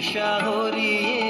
দিশা হরিয়ে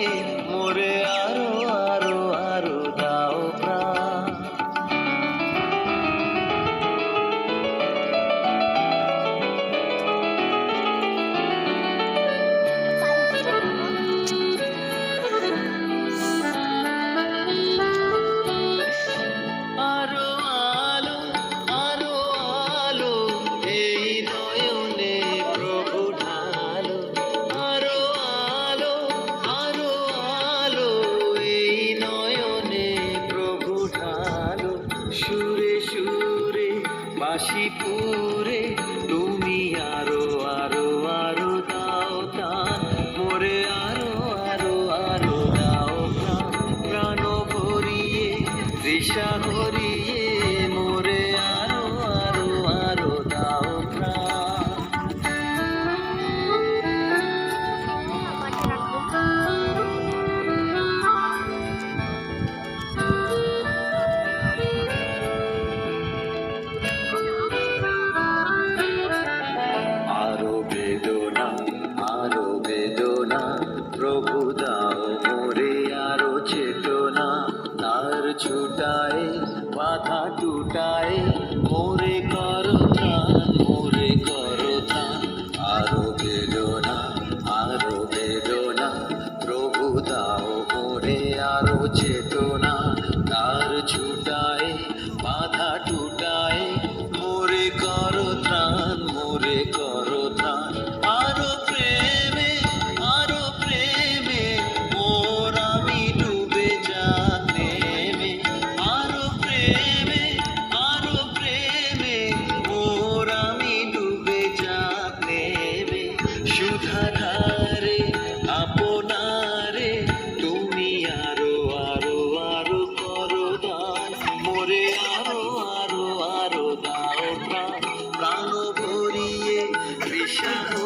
দিশা হরিয়ে मिटाए बाधा टूटाए ওরে আরও আরও আরও দাও প্রাণ ভরিয়ে বিশ্বাস